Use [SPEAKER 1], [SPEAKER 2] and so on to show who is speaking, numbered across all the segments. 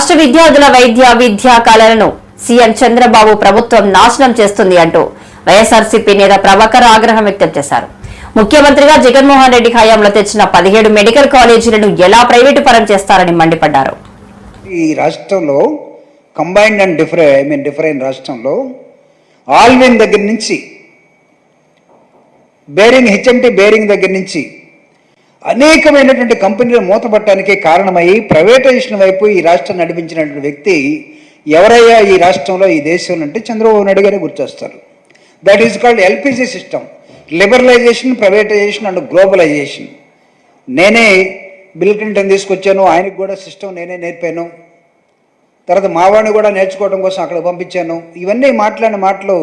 [SPEAKER 1] రాష్ట్ర విద్యార్థుల వైద్య విద్యా కళలను సీఎం చంద్రబాబు ప్రభుత్వం నాశనం చేస్తుంది అంటూ వైఎస్ఆర్సీపీ నేత ప్రభాకర్ ఆగ్రహం వ్యక్తం చేశారు. ముఖ్యమంత్రిగా జగన్మోహన్ రెడ్డి హయాంలో తెచ్చిన పదిహేడు మెడికల్ కాలేజీలను ఎలా ప్రైవేటు పరం చేస్తారని మండిపడ్డారు.
[SPEAKER 2] ఈ రాష్ట్రంలో combined and different I mean different రాష్ట్రంలో ఆల్విన్ దగ్గర నుంచి బేరింగ్ హెచ్ఎంటి బేరింగ్ దగ్గర నుంచి అనేకమైనటువంటి కంపెనీలు మూతపట్టడానికి కారణమై ప్రైవేటైజేషన్ వైపు ఈ రాష్ట్రం నడిపించినటువంటి వ్యక్తి ఎవరయ్యా ఈ రాష్ట్రంలో ఈ దేశంలో అంటే చంద్రబాబు నాయుడు గారే గుర్తొస్తారు. That is called LPG system liberalisation privatisation and globalisation నేనే బిల్ క్లింటన్ తీసుకొచ్చాను ఆయనకు కూడా సిస్టమ్ నేనే నేర్పాను. తర్వాత మావాడిని కూడా నేర్చుకోవడం కోసం అక్కడ పంపించాను. ఇవన్నీ మాట్లాడిన మాటలు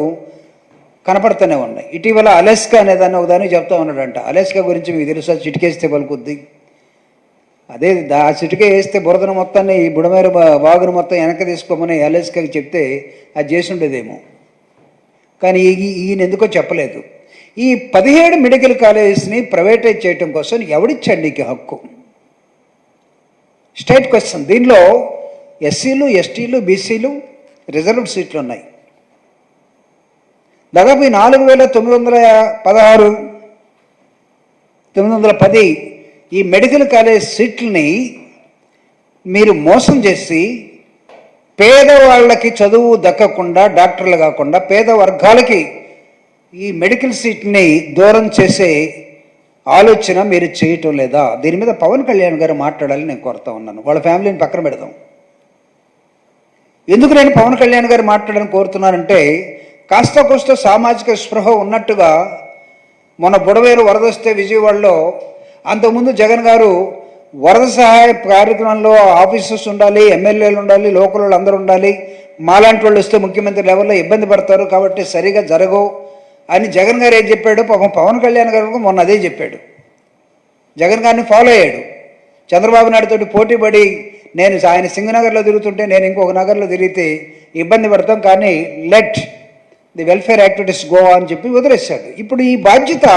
[SPEAKER 2] కనపడుతూనే ఉన్నాయి. ఇటీవల అలెస్కా అనేదాన్ని ఒకదాన్ని చెప్తా ఉన్నాడంట. అలెస్కా గురించి మీకు తెలుసా? చిటికేస్తే పలుకుద్ది. అదే దా ఆ చిటికే వేస్తే బురదను మొత్తాన్ని ఈ బుడమేరు వాగును మొత్తం వెనక తీసుకోమని అలెస్కాకి చెప్తే అది చేసి ఉండేదేమో. కానీ ఈ- ఈయన ఎందుకో చెప్పలేదు. ఈ పదిహేడు మెడికల్ కాలేజెస్ని ప్రైవేటైజ్ చేయటం కోసం ఎవడిచ్చాడు నీకు హక్కు? State question. దీనిలో ఎస్సీలు ఎస్టీలు బీసీలు రిజర్వ్డ్ సీట్లు ఉన్నాయి. దాదాపు నాలుగు వేల తొమ్మిది వందల పదహారు తొమ్మిది వందల పది ఈ మెడికల్ కాలేజ్ సీట్లని మీరు మోసం చేసి పేదవాళ్ళకి చదువు దక్కకుండా డాక్టర్లు కాకుండా పేద వర్గాలకి ఈ మెడికల్ సీట్ని దూరం చేసే ఆలోచన మీరు చేయటం లేదా? దీని మీద పవన్ కళ్యాణ్ గారు మాట్లాడాలని నేను కోరుతా ఉన్నాను. వాళ్ళ ఫ్యామిలీని పక్కన పెడదాం. ఎందుకు నేను పవన్ కళ్యాణ్ గారు మాట్లాడాలని కోరుతున్నానంటే కాస్త కోస్త సామాజిక స్పృహ ఉన్నట్టుగా మొన్న బుడవేరు వరదొస్తే విజయవాడలో అంతకుముందు జగన్ గారు వరద సహాయ కార్యక్రమంలో ఆఫీసర్స్ ఉండాలి ఎమ్మెల్యేలు ఉండాలి లోకల్ వాళ్ళు అందరూ ఉండాలి. మాలాంటి వాళ్ళు వస్తే ముఖ్యమంత్రి లెవెల్లో ఇబ్బంది పడతారు కాబట్టి సరిగా జరగవు అని జగన్ గారు ఏం చెప్పాడు? పాపం పవన్ కళ్యాణ్ గారు మొన్న అదే చెప్పాడు. జగన్ గారిని ఫాలో అయ్యాడు. చంద్రబాబు నాయుడు తోటి నేను ఆయన సింగనగర్లో తిరుగుతుంటే నేను ఇంకొక నగర్లో తిరిగితే ఇబ్బంది పడతాం కానీ let the welfare activities go అని చెప్పి వదిలేశాడు. ఇప్పుడు ఈ బాధ్యత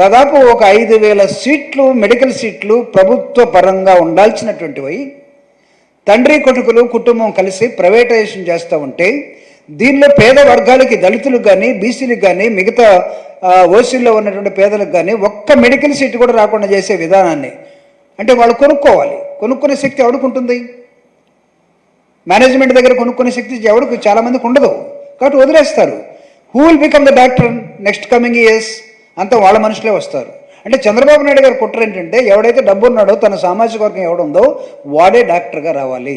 [SPEAKER 2] దాదాపు ఒక ఐదు వేల సీట్లు మెడికల్ సీట్లు ప్రభుత్వ పరంగా ఉండాల్సినటువంటివి తండ్రి కొడుకులు కుటుంబం కలిసి ప్రైవేటైజేషన్ చేస్తూ ఉంటే దీనిలో పేద వర్గాలకి దళితులకు కానీ బీసీలకు కానీ మిగతా ఓసీల్లో ఉన్నటువంటి పేదలకు కానీ ఒక్క మెడికల్ సీట్ కూడా రాకుండా చేసే విధానాన్ని అంటే వాళ్ళు కొనుక్కోవాలి. కొనుక్కునే శక్తి ఎవడుకుంటుంది మేనేజ్మెంట్ దగ్గర కొనుక్కునే శక్తి ఎవరికి చాలామందికి ఉండదు. కాబట్టి వదిలేస్తారు. Who will become the doctor next coming years అంతా వాళ్ళ మనుషులే వస్తారు. అంటే చంద్రబాబు నాయుడు గారు కుట్ర ఏంటంటే ఎవడైతే డబ్బు ఉన్నాడో తన సామాజిక వర్గం ఎవడుందో వాడే డాక్టర్గా రావాలి.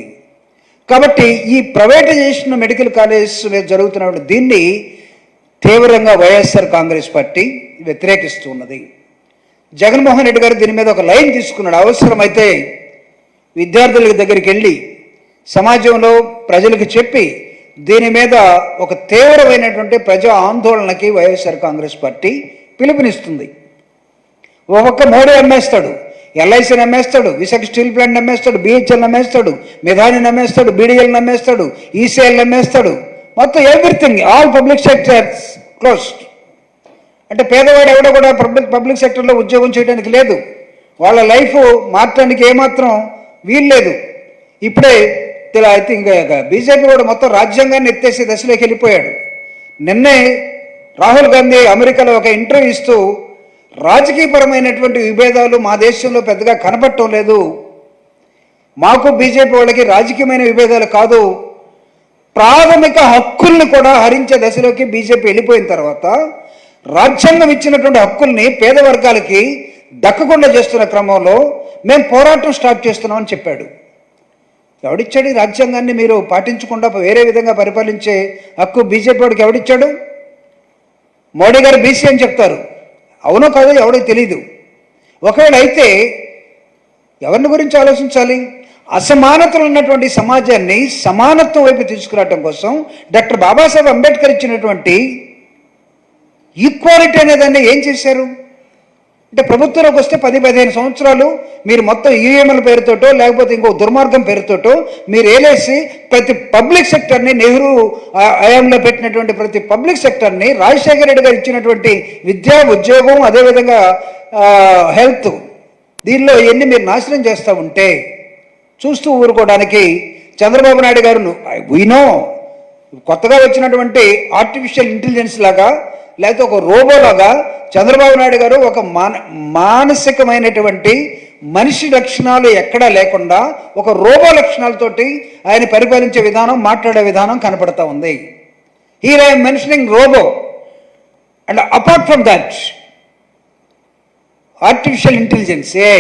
[SPEAKER 2] కాబట్టి ఈ ప్రైవేటైజేషన్ మెడికల్ కాలేజెస్ మీద జరుగుతున్న దీన్ని తీవ్రంగా వైఎస్ఆర్ కాంగ్రెస్ పార్టీ వ్యతిరేకిస్తూ ఉన్నది జగన్మోహన్ రెడ్డి గారు దీని మీద ఒక లైన్ తీసుకున్నాడు. అవసరమైతే విద్యార్థుల దగ్గరికి వెళ్ళి సమాజంలో ప్రజలకు చెప్పి దీని మీద ఒక తీవ్రమైనటువంటి ప్రజా ఆందోళనకి వైఎస్ఆర్ కాంగ్రెస్ పార్టీ పిలుపునిస్తుంది. ఓ పక్క మోడీ అమ్మేస్తాడు ఎల్ఐసీని అమ్మేస్తాడు విశాఖ స్టీల్ ప్లాంట్ అమ్మేస్తాడు బిహెచ్ఎల్ అమ్మేస్తాడు మిధాని నమ్మేస్తాడు బీడీఎల్ అమ్మేస్తాడు ఈసీఎల్ అమ్మేస్తాడు మొత్తం everything all public sectors closed. అంటే పేదవాడు ఎవడో కూడా పబ్లిక్ పబ్లిక్ సెక్టర్లో ఉద్యోగం చేయడానికి లేదు. వాళ్ళ లైఫ్ మార్చడానికి ఏమాత్రం వీల్లేదు. ఇప్పుడే అయితే ఇంకా బీజేపీ కూడా మొత్తం రాజ్యాంగాన్ని ఎత్తేసే దశలోకి వెళ్ళిపోయాడు. నిన్నే రాహుల్ గాంధీ అమెరికాలో ఒక ఇంటర్వ్యూ ఇస్తూ రాజకీయపరమైనటువంటి విభేదాలు మా దేశంలో పెద్దగా కనపడటం లేదు. మాకు బీజేపీ వాళ్ళకి రాజకీయమైన విభేదాలు కాదు. ప్రాథమిక హక్కుల్ని కూడా హరించే దశలోకి బీజేపీ వెళ్ళిపోయిన తర్వాత రాజ్యాంగం ఇచ్చినటువంటి హక్కుల్ని పేద వర్గాలకి దక్కకుండా చేస్తున్న క్రమంలో మేము పోరాటం స్టార్ట్ చేస్తున్నామని చెప్పాడు. ఎవడిచ్చాడు ఈ రాజ్యాంగాన్ని మీరు పాటించకుండా వేరే విధంగా పరిపాలించే హక్కు బీజేపీ వాడికి ఎవడిచ్చాడు? మోడీ గారు బీసీ అని చెప్తారు. అవునో కాదో ఎవడికి తెలీదు. ఒకవేళ అయితే ఎవరిని గురించి ఆలోచించాలి? అసమానతలు ఉన్నటువంటి సమాజాన్ని సమానత్వం వైపు తీసుకురావటం కోసం డాక్టర్ బాబాసాహెబ్ అంబేద్కర్ ఇచ్చినటువంటి ఈక్వాలిటీ అనేదాన్ని ఏం చేశారు? అంటే ప్రభుత్వంలోకి వస్తే పది పదిహేను సంవత్సరాలు మీరు మొత్తం ఈఎంఎల్ పేరుతోటో లేకపోతే ఇంకో దుర్మార్గం పేరుతోటో మీరు ఏలేసి ప్రతి పబ్లిక్ సెక్టర్ని నెహ్రూ ఆ- పెట్టినటువంటి ప్రతి పబ్లిక్ సెక్టర్ని రాజశేఖర రెడ్డి గారు ఇచ్చినటువంటి విద్యా ఉద్యోగం అదేవిధంగా హెల్త్ దీనిలో ఇవన్నీ మీరు నాశనం చేస్తూ ఉంటే చూస్తూ ఊరుకోవడానికి చంద్రబాబు నాయుడు గారు వినో కొత్తగా వచ్చినటువంటి ఆర్టిఫిషియల్ ఇంటెలిజెన్స్ లాగా లేకపోతే ఒక రోబోలాగా చంద్రబాబు నాయుడు గారు ఒక మాన మానసికమైనటువంటి మనిషి లక్షణాలు ఎక్కడా లేకుండా ఒక రోబో లక్షణాలతోటి ఆయన పరిపాలించే విధానం మాట్లాడే విధానం కనపడతా ఉంది. Here I'm mentioning robo and apart from that artificial intelligence a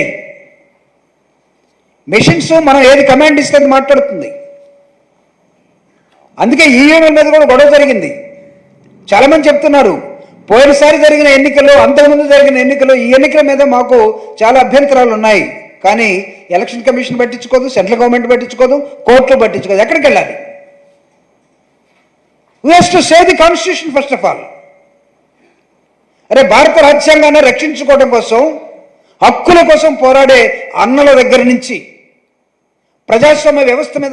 [SPEAKER 2] machines మనం ఏది కమాండ్ ఇస్తే అది మాట్లాడుతుంది. అందుకే ఈవీఎంల మీద కూడా గొడవ జరిగింది. చాలామంది చెప్తున్నారు పోయినసారి జరిగిన ఎన్నికల్లో అంతకుముందు జరిగిన ఎన్నికల్లో ఈ ఎన్నికల మీద మాకు చాలా అభ్యంతరాలు ఉన్నాయి. కానీ ఎలక్షన్ కమిషన్ పట్టించుకోదు సెంట్రల్ గవర్నమెంట్ పట్టించుకోదు కోర్టులు పట్టించుకోదు ఎక్కడికి వెళ్ళాలి? VS to save the constitution first of all అరే భారత రాజ్యాంగాన్ని రక్షించుకోవడం కోసం హక్కుల కోసం పోరాడే అన్నల దగ్గర నుంచి ప్రజాస్వామ్య వ్యవస్థ మీద